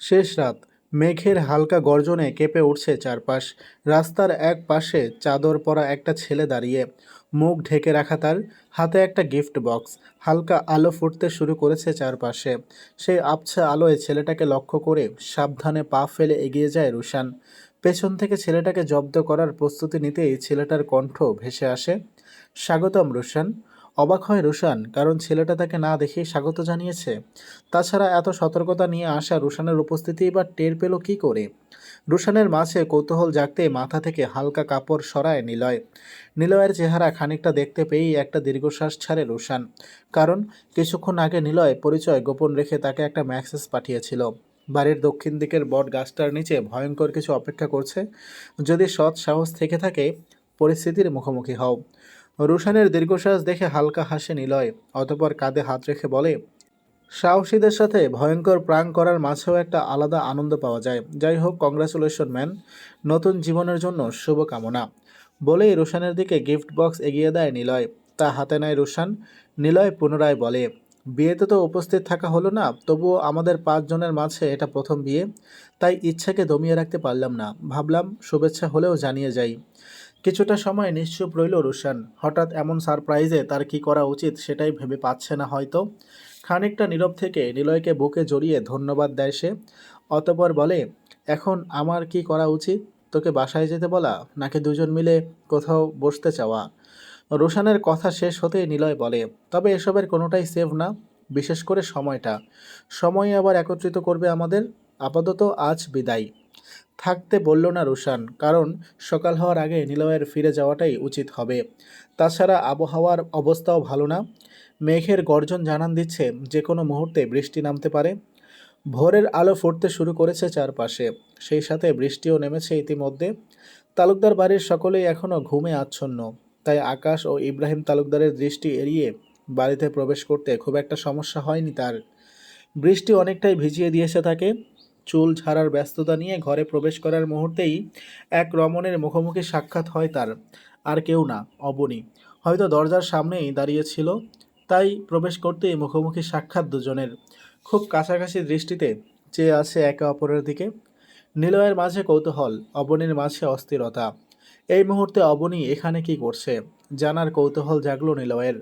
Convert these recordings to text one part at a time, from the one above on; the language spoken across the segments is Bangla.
শেষ রাত মেঘের হালকা গর্জনে কেঁপে উঠছে চারপাশ। রাস্তার এক পাশে চাদর পরা একটা ছেলে দাঁড়িয়ে, মুখ ঢেকে রাখা তার হাতে একটা গিফট বক্স। হালকা আলো ফুটতে শুরু করেছে চারপাশে। সেই আবছা আলোয় ছেলেটাকে লক্ষ্য করে সাবধানে পা ফেলে এগিয়ে যায় রুশান। পেছন থেকে ছেলেটাকে জব্দ করার প্রস্তুতি নিতেই ছেলেটার কণ্ঠ ভেসে আসে। স্বাগতম রুশান। অবাক হয় রুশান, কারণ ছেলেটা তাকে না দেখেই স্বাগত জানিয়েছে। তাছাড়া এত সতর্কতা নিয়ে আসা রুশানের উপস্থিতি এবার টের পেল কি করে? রুশানের মাঝে কৌতূহল জাগতে মাথা থেকে হালকা কাপড় সরায় নিলয়। নিলয়ের চেহারা খানিকটা দেখতে পেয়েই একটা দীর্ঘশ্বাস ছাড়ে রুশান, কারণ কিছুক্ষণ আগে নিলয় পরিচয় গোপন রেখে তাকে একটা মেসেজ পাঠিয়েছিল। বাড়ির দক্ষিণ দিকের বট গাছটার নিচে ভয়ঙ্কর কিছু অপেক্ষা করছে। যদি সৎ সাহস থেকে থাকে, পরিস্থিতির মুখোমুখি হও। রুশানের দীর্ঘশ্বাস দেখে হালকা হাসে নিলয়, অতপর কাঁধে হাত রেখে বলে, সাহসীদের সাথে ভয়ঙ্কর প্রাণ করার মাঝেও একটা আলাদা আনন্দ পাওয়া যায়। যাই হোক কংগ্রাচুলেশন ম্যান নতুন জীবনের জন্য শুভকামনা। বলেই রুশানের দিকে গিফট বক্স এগিয়ে দেয় নিলয়। তা হাতে নেয় রুশান। নিলয় পুনরায় বলে, বিয়েতে তো উপস্থিত থাকা হলো না, তবুও আমাদের পাঁচজনের মাঝে এটা প্রথম বিয়ে। তাই ইচ্ছাকে দমিয়ে রাখতে পারলাম না। ভাবলাম, শুভেচ্ছা হলেও জানিয়ে যাই। কিছুটা সময় নিশ্চুপ রইল রুশান। হঠাৎ এমন সারপ্রাইজে তার কি করা উচিত সেটাই ভেবে পাচ্ছে না হয়তো। খানিকটা নীরব থেকে নিলয়কে বুকে জড়িয়ে ধন্যবাদ দেয় সে। অতপর বলে, এখন আমার কি করা উচিত? তোকে বাসায় যেতে বলা নাকি দুজন মিলে কোথাও বসতে চাওয়া? রোশানের কথা শেষ হতেই নিলয় বলে, তবে এসবের কোনোটাই সেভ না, বিশেষ করে সময়টা। সময় আবার একত্রিত করবে আমাদের। আপাতত আজ বিদায়। থাকতে বলল না রুশান, কারণ সকাল হওয়ার আগে নিলয়ের ফিরে যাওয়াটাই উচিত হবে। তাছাড়া আবহাওয়ার অবস্থাও ভালো না। মেঘের গর্জন জানান দিচ্ছে যে কোনো মুহূর্তে বৃষ্টি নামতে পারে। ভোরের আলো ফুটতে শুরু করেছে চারপাশে, সেই সাথে বৃষ্টিও নেমেছে ইতিমধ্যে। তালুকদার বাড়ির সকলেই এখনও ঘুমে আচ্ছন্ন, তাই আকাশ ও ইব্রাহিম তালুকদারের দৃষ্টি এড়িয়ে বাড়িতে প্রবেশ করতে খুব একটা সমস্যা হয়নি তার। বৃষ্টি অনেকটাই ভিজিয়ে দিয়েছে তাকে। চুল ঝাড়ার ব্যস্ততা নিয়ে ঘরে প্রবেশ করার মুহূর্তেই এক রমণের মুখোমুখি সাক্ষাৎ হয় তার। আর কেউ না, অবনী। হয়তো দরজার সামনেই দাঁড়িয়েছিল তাই প্রবেশ করতেই মুখোমুখি সাক্ষাৎ দুজনের। খুব কাছাকাছি দৃষ্টিতে চেয়ে আছে একে অপরের দিকে। নিলয়ের মাঝে কৌতূহল, অবনীর মাঝে অস্থিরতা। এই মুহূর্তে অবনী এখানে কি করছে, জানার কৌতূহল জাগলো নিলয়ের।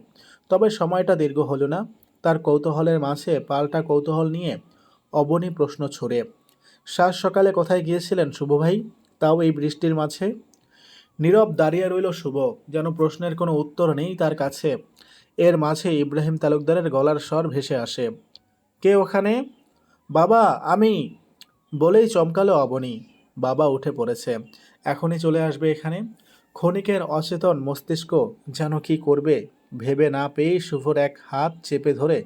তবে সময়টা দীর্ঘ হলো না। তার কৌতূহলের মাঝে পাল্টা কৌতূহল নিয়ে অবনী প্রশ্ন ছড়ে। সাত সকালে কোথায় গিয়েছিলেন শুভ ভাই? তাও এই বৃষ্টির মাঝে? নীরব দাঁড়িয়ে রইল শুভ, যেন প্রশ্নের কোনো উত্তর নেই তার কাছে। এর মাঝে ইব্রাহিম তালুকদারের গলার স্বর ভেসে আসে। কে ওখানে? বাবা, আমি। বলেই চমকালো অবনী। বাবা উঠে পড়েছে। এখনই চলে আসবে এখানে? ক্ষণিকের অচেতন মস্তিষ্ক যেন কি করবে, ভেবে না পেয়েই শুভর এক হাত চেপে ধরে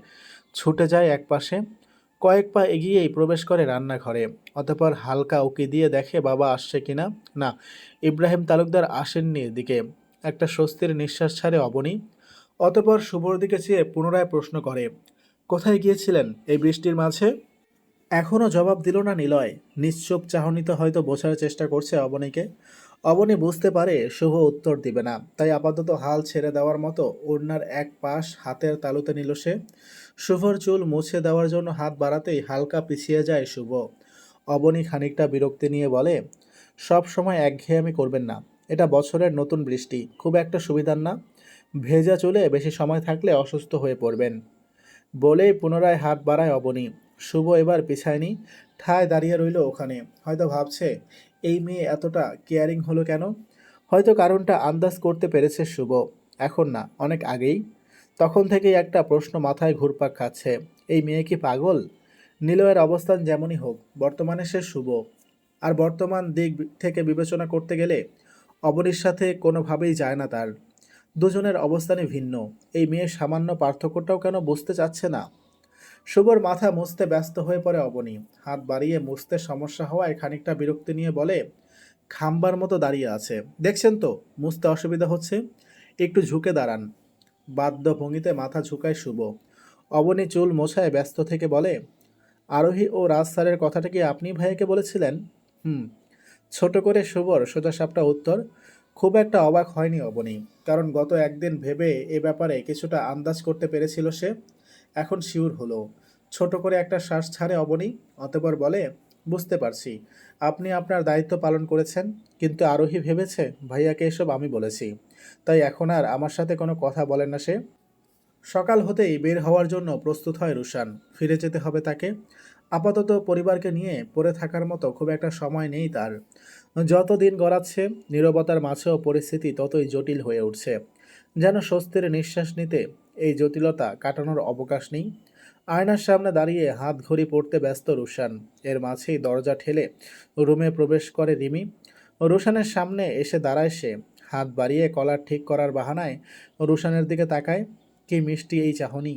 ছুটে যায় একপাশে। কয়েক পা এগিয়েই প্রবেশ করে রান্নাঘরে। অতপর হালকা উকি দিয়ে দেখে বাবা আসছে কিনা না? ইব্রাহিম তালুকদার আসেননি এদিকে। একটা স্বস্তির নিঃশ্বাস ছাড়ে অবনী। অতপর শুভর দিকে চেয়ে পুনরায় প্রশ্ন করে, কোথায় গিয়েছিলেন এই বৃষ্টির মাঝে? এখনও জবাব দিল না নিলয়। নিশ্চুপ চাহনিতে হয়তো বোঝার চেষ্টা করছে অবনীকে। অবনী বুঝতে পারে শুভ উত্তর দিবে না। তাই আপাতত হাল ছেড়ে দেওয়ার মতো ওড়নার এক পাশ হাতের তালুতে নিল সে। শুভর চুল মুছে দেওয়ার জন্য হাত বাড়াতেই হালকা পিছিয়ে যায় শুভ। অবনী খানিকটা বিরক্তি নিয়ে বলে, সব সময় একঘেয়েমি করবেন না। এটা বছরের নতুন বৃষ্টি। খুব একটা সুবিধার না। ভেজা চুলে বেশি সময় থাকলে অসুস্থ হয়ে পড়বেন বলেই পুনরায় হাত বাড়ায় অবনী। শুভ এবার পিছায়নি ঠায় দাঁড়িয়ে রইল ওখানে। হয়তো ভাবছে এই মেয়ে এতটা কেয়ারিং হলো কেন? হয়তো কারণটা আন্দাজ করতে পেরেছে শুভ। এখন না, অনেক আগেই। তখন থেকেই একটা প্রশ্ন মাথায় ঘুরপাক খাচ্ছে। এই মেয়ে কি পাগল? নিলয়ের অবস্থান যেমনই হোক, বর্তমানে সে শুভ। আর বর্তমান দিক থেকে বিবেচনা করতে গেলে অবনীর সাথে কোনোভাবেই যায় না তার। দুজনের অবস্থানে ভিন্ন। এই মেয়ের সামান্য পার্থক্যটাও কেন বুঝতে চাচ্ছে না? শুভর মাথা মুছতে ব্যস্ত হয়ে পড়ে অবনী। হাত বাড়িয়ে মুছতে সমস্যা হওয়ায় খানিকটা বিরক্তি নিয়ে বলে, খাম্বার মতো দাঁড়িয়ে আছে। দেখছেন তো, মুছতে অসুবিধা হচ্ছে? একটু ঝুঁকে দাঁড়ান। বাদ্য ভঙ্গিতে মাথা ঝুঁকায় শুভ। অবনী চুল মোছায় ব্যস্ত থেকে বলে, আরোহী ও রাজ স্যারের কথাটা কি আপনি ভাইয়াকে বলেছিলেন? হুম। ছোট করে শুভর সোজাসাপটা উত্তর, খুব একটা অবাক হয়নি অবনী। কারণ গত একদিন ভেবে এ ব্যাপারে কিছুটা আন্দাজ করতে পেরেছিল সে। এখন শিওর হলো। ছোট করে একটা শ্বাস ছাড়ে অবনী, অতপর বলে, বুঝতে পারছি। আপনি আপনার দায়িত্ব পালন করেছেন, কিন্তু আরোহী ভেবেছে, ভাইয়াকে এসব আমি বলেছি। তাই এখন আর আমার সাথে কোনো কথা বলেন না সে। সকাল হতেই বের হওয়ার জন্য প্রস্তুত হয় রুশান। ফিরে যেতে হবে তাকে। আপাতত পরিবারকে নিয়ে পড়ে থাকার মতো খুব একটা সময় নেই তার। যত দিন গড়াচ্ছে, নীরবতার মাঝেও পরিস্থিতি ততই জটিল হয়ে উঠছে। যেন স্বস্তির নিঃশ্বাস নিতে এই জটিলতা কাটানোর অবকাশ নেই। আয়নার সামনে দাঁড়িয়ে হাত ঘড়ি পড়তে ব্যস্ত রুশান। এর মাঝেই দরজা ঠেলে রুমে প্রবেশ করে রিমি। রুশানের সামনে এসে দাঁড়ায় সে। হাত বাড়িয়ে কলার ঠিক করার বাহানায় রুশানের দিকে তাকায়। কি মিষ্টি এই চাহনি।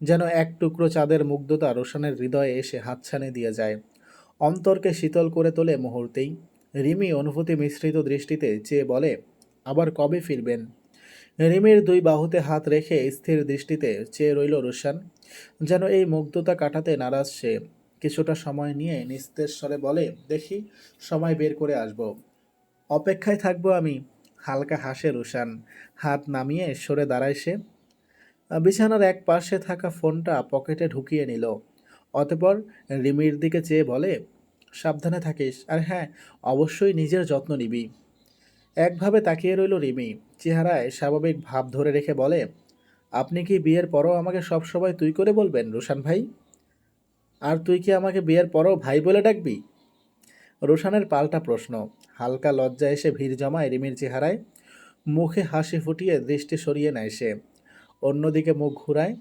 যেন এক টুকরো চাঁদের মুগ্ধতা রোশানের হৃদয়ে এসে হাতছানি দিয়ে যায়। অন্তরকে শীতল করে তোলে মুহূর্তেই। রিমি অনুভূতি মিশ্রিত দৃষ্টিতে চেয়ে বলে, আবার কবে ফিরবেন? রিমির দুই বাহুতে হাত রেখে স্থির দৃষ্টিতে চেয়ে রইল রোশান। যেন এই মুগ্ধতা কাটাতে নারাজ সে। কিছুটা সময় নিয়ে নিস্তেজ স্বরে বলে, দেখি, সময় বের করে আসব। অপেক্ষায় থাকব আমি। হালকা হাসে রুশান। হাত নামিয়ে সরে দাঁড়ায় সে। বিছানার এক পাশে থাকা ফোনটা পকেটে ঢুকিয়ে নিল। অতপর রিমির দিকে চেয়ে বলে, সাবধানে থাকিস। আর হ্যাঁ অবশ্যই নিজের যত্ন নিবি। একভাবে তাকিয়ে রইল রিমি। চেহারায় স্বাভাবিক ভাব ধরে রেখে বলে, আপনি কি বিয়ের পরও আমাকে সবসময় তুই করে বলবেন, রোশান ভাই? আর তুই কি আমাকে বিয়ের পরও ভাই বলে ডাকবি? রোশানের পাল্টা প্রশ্ন। হালকা লজ্জা এসে ভিড় জমায় রিমির চেহারায়। মুখে হাসি ফুটিয়ে দৃষ্টি সরিয়ে নেয় সে। অন্যদিকে মুখ ঘুরায়।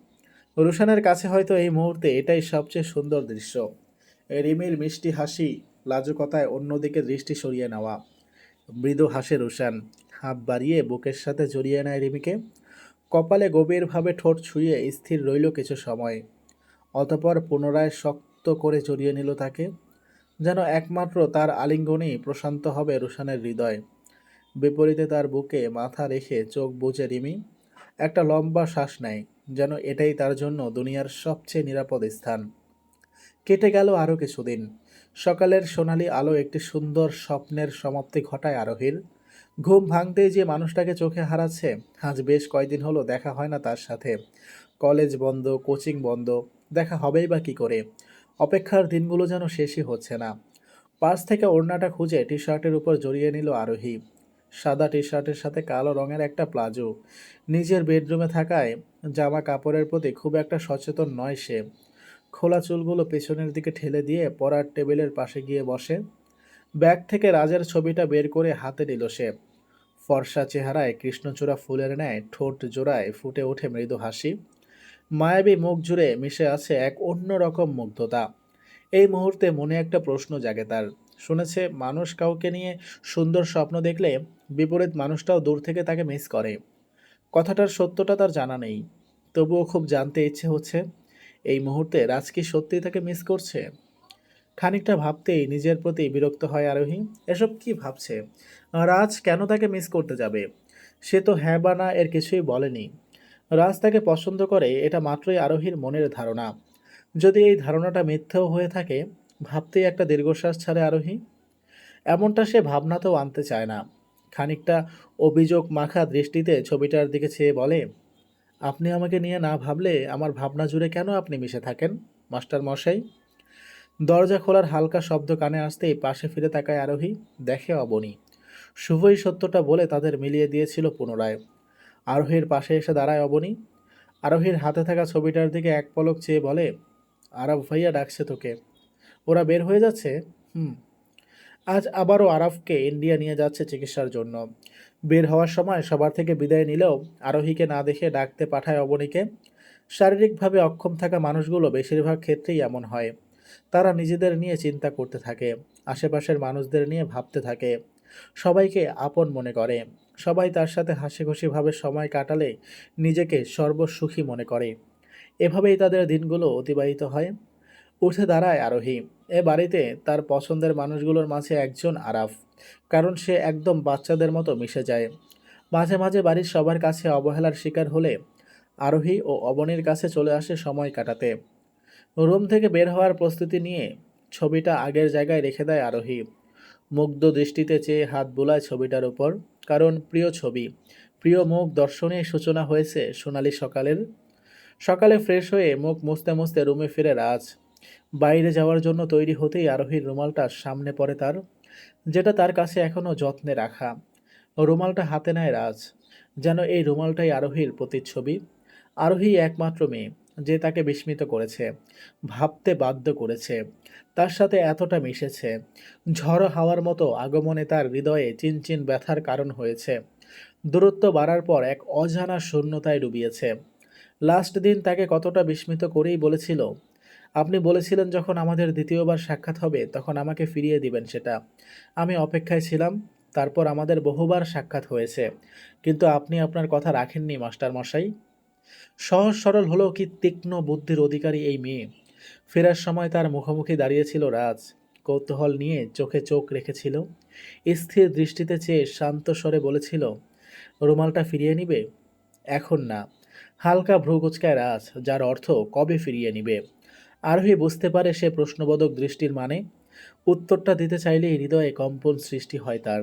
রুশানের কাছে হয়তো এই মুহূর্তে এটাই সবচেয়ে সুন্দর দৃশ্য। রিমির মিষ্টি হাসি, লাজুকতায় অন্যদিকে দৃষ্টি সরিয়ে নেওয়া। মৃদু হাসে রুশান। হাত বাড়িয়ে বুকের সাথে জড়িয়ে নেয় রিমিকে। কপালে গভীরভাবে ঠোঁট ছুঁয়ে স্থির রইল কিছু সময়। অতপর পুনরায় শক্ত করে জড়িয়ে নিল তাকে। যেন একমাত্র তার আলিঙ্গনেই প্রশান্ত হবে রুশানের হৃদয়। বিপরীতে তার বুকে মাথা রেখে চোখ বুঝে রিমি একটা লম্বা শ্বাস নেয়, যেন এটাই তার জন্য দুনিয়ার সবচেয়ে নিরাপদ স্থান। কেটে গেল আরও কিছুদিন। সকালের সোনালি আলো একটি সুন্দর স্বপ্নের সমাপ্তি ঘটায় আরোহীর। ঘুম ভাঙতেই যে মানুষটাকে চোখে হারাচ্ছে, আজ বেশ কয়দিন হলো দেখা হয় না তার সাথে। কলেজ বন্ধ, কোচিং বন্ধ, দেখা হবেই বা কী করে? অপেক্ষার দিনগুলো যেন শেষই হচ্ছে না। পাশ থেকে ওড়নাটা খুঁজে টি শার্টের উপর জড়িয়ে নিল আরোহী। সাদা টি শার্টের সাথে কালো রঙের একটা প্লাজো। নিজের বেডরুমে থাকায় জামা কাপড়ের প্রতি খুব একটা সচেতন নয় সে। খোলা চুলগুলো পেছনের দিকে ঠেলে দিয়ে পড়ার টেবিলের পাশে গিয়ে বসে। ব্যাগ থেকে রাজের ছবিটা বের করে হাতে নিল সে। ফর্সা চেহারায় কৃষ্ণচূড়া ফুলের ন্যায় ঠোঁট জোড়ায় ফুটে ওঠে মৃদু হাসি। মায়াবী মুখ জুড়ে মিশে আছে এক অন্যরকম মুগ্ধতা। এই মুহূর্তে মনে একটা প্রশ্ন জাগে তার। শুনেছে, মানুষ কাউকে নিয়ে সুন্দর স্বপ্ন দেখলে বিপরীত মানুষটাও দূর থেকে তাকে মিস করে। কথাটার সত্যটা তার জানা নেই। তবুও খুব জানতে ইচ্ছে হচ্ছে এই মুহূর্তে রাজ কি সত্যিই তাকে মিস করছে? খানিকটা ভাবতেই নিজের প্রতি বিরক্ত হয় আরোহী। এসব কি ভাবছে? রাজ কেন তাকে মিস করতে যাবে? সে তো হ্যাঁ বা না এর কিছুই বলেনি। রাজ তাকে পছন্দ করে এটা মাত্রই আরোহীর মনের ধারণা। যদি এই ধারণাটা মিথ্যেও হয়ে থাকে, ভাবতেই একটা দীর্ঘশ্বাস ছাড়ে আরোহী। এমনটা সে ভাবনাতেও আনতে চায় না। খানিকটা অভিযোগ মাখা দৃষ্টিতে ছবিটার দিকে চেয়ে বলে আপনি আমাকে নিয়ে না ভাবলে আমার ভাবনা জুড়ে কেন আপনি মিশে থাকেন, মাস্টার মশাই? দরজা খোলার হালকা শব্দ কানে আসতেই পাশে ফিরে তাকায় আরোহী, দেখে অবনী। শুভই সত্যটা বলে তাদের মিলিয়ে দিয়েছিল পুনরায়। আরোহীর পাশে এসে দাঁড়ায় অবনী। আরোহীর হাতে থাকা ছবিটার দিকে এক পলক চেয়ে বলে, আরব ভাইয়া ডাকছে তোকে। ওরা বের হয়ে যাচ্ছে? হুম। আজ আবারও আরাফকে ইন্ডিয়া নিয়ে যাচ্ছে চিকিৎসার জন্য। বের হওয়ার সময় সবার থেকে বিদায় নিলেও আরোহীকে না দেখে ডাকতে পাঠায় অবনীকে। শারীরিকভাবে অক্ষম থাকা মানুষগুলো বেশিরভাগ ক্ষেত্রেই এমন হয়। তারা নিজেদের নিয়ে চিন্তা করতে থাকে, আশেপাশের মানুষদের নিয়ে ভাবতে থাকে। সবাইকে আপন মনে করে। সবাই তার সাথে হাসি খুশিভাবে সময় কাটালে নিজেকে সর্বসুখী মনে করে। এভাবেই তাদের দিনগুলো অতিবাহিত হয়। উঠে দাঁড়ায় আরোহী। এ বাড়িতে তার পছন্দের মানুষগুলোর মাঝে একজন আরাফ, কারণ সে একদম বাচ্চাদের মতো মিশে যায়। মাঝে মাঝে বাড়ির সবার কাছে অবহেলার শিকার হলে আরোহী ও অবনীর কাছে চলে আসে সময় কাটাতে। রুম থেকে বের হওয়ার প্রস্তুতি নিয়ে ছবিটা আগের জায়গায় রেখে দেয় আরোহী। মুগ্ধ দৃষ্টিতে চেয়ে হাত বোলায় ছবিটার উপর, কারণ প্রিয় ছবি। প্রিয় মুখ দর্শনে সূচনা হয়েছে সোনালি সকালের। সকালে ফ্রেশ হয়ে মুখ মুছতে মুছতে রুমে ফিরে রাজ। বাইরে যাওয়ার জন্য তৈরি হতেই আরোহীর রুমালটা সামনে পড়ে তার, যেটা তার কাছে এখনও যত্নে রাখা। রুমালটা হাতে নেয় রাজ, যেন এই রুমালটাই আরোহীর প্রতিচ্ছবি। আরোহী একমাত্র মেয়ে, যে তাকে বিস্মিত করেছে, ভাবতে বাধ্য করেছে, তার সাথে এতটা মিশেছে, ঝড়ো হাওয়ার মতো আগমনে তার হৃদয়ে চিনচিন ব্যথার কারণ হয়েছে। দূরত্ব বাড়ার পর এক অজানা শূন্যতায় ডুবিয়েছে। লাস্ট দিন তাকে কতটা বিস্মিত করেই বলেছিল আপনি বলেছিলেন যখন আমাদের দ্বিতীয়বার সাক্ষাৎ হবে, তখন আমাকে ফিরিয়ে দিবেন সেটা। আমি অপেক্ষায় ছিলাম, তারপর আমাদের বহুবার সাক্ষাৎ হয়েছে। কিন্তু আপনি আপনার কথা রাখেননি, মাস্টার মশাই। সহজ সরল হলেও কি তীক্ষ্ণ বুদ্ধির অধিকারী এই মেয়ে। ফেরার সময় তার মুখোমুখি দাঁড়িয়েছিল রাজ। কৌতূহল নিয়ে চোখে চোখ রেখেছিল। স্থির দৃষ্টিতে চেয়ে শান্ত স্বরে বলেছিল, রুমালটা ফিরিয়ে নিবে? এখন না। হালকা ভ্রুকুচকায় রাজ, যার অর্থ কবে ফিরিয়ে নিবে? আরোহী বুঝতে পারে সে প্রশ্নবোধক দৃষ্টির মানে। উত্তরটা দিতে চাইলেই হৃদয়ে কম্পন সৃষ্টি হয় তার।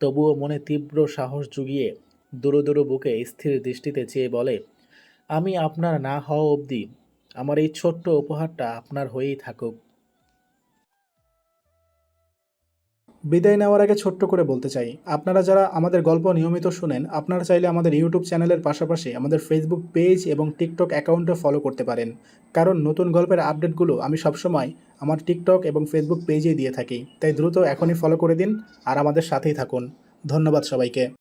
তবুও মনে তীব্র সাহস জুগিয়ে দুরু দুরু বুকে স্থির দৃষ্টিতে চেয়ে বলে, আমি আপনার না হওয়া অবধি আমার এই ছোট্ট উপহারটা আপনার হয়েই থাকুক। বিদায় নেওয়ার আগে ছোট্ট করে বলতে চাই, আপনারা যারা আমাদের গল্প নিয়মিত শুনেন, আপনারা চাইলে আমাদের ইউটিউব চ্যানেলের পাশাপাশি আমাদের ফেসবুক পেজ এবং টিকটক অ্যাকাউন্টও ফলো করতে পারেন। কারণ নতুন গল্পের আপডেটগুলো আমি সবসময় আমার টিকটক এবং ফেসবুক পেজেই দিয়ে থাকি। তাই দ্রুত এখনই ফলো করে দিন আর আমাদের সাথেই থাকুন। ধন্যবাদ সবাইকে।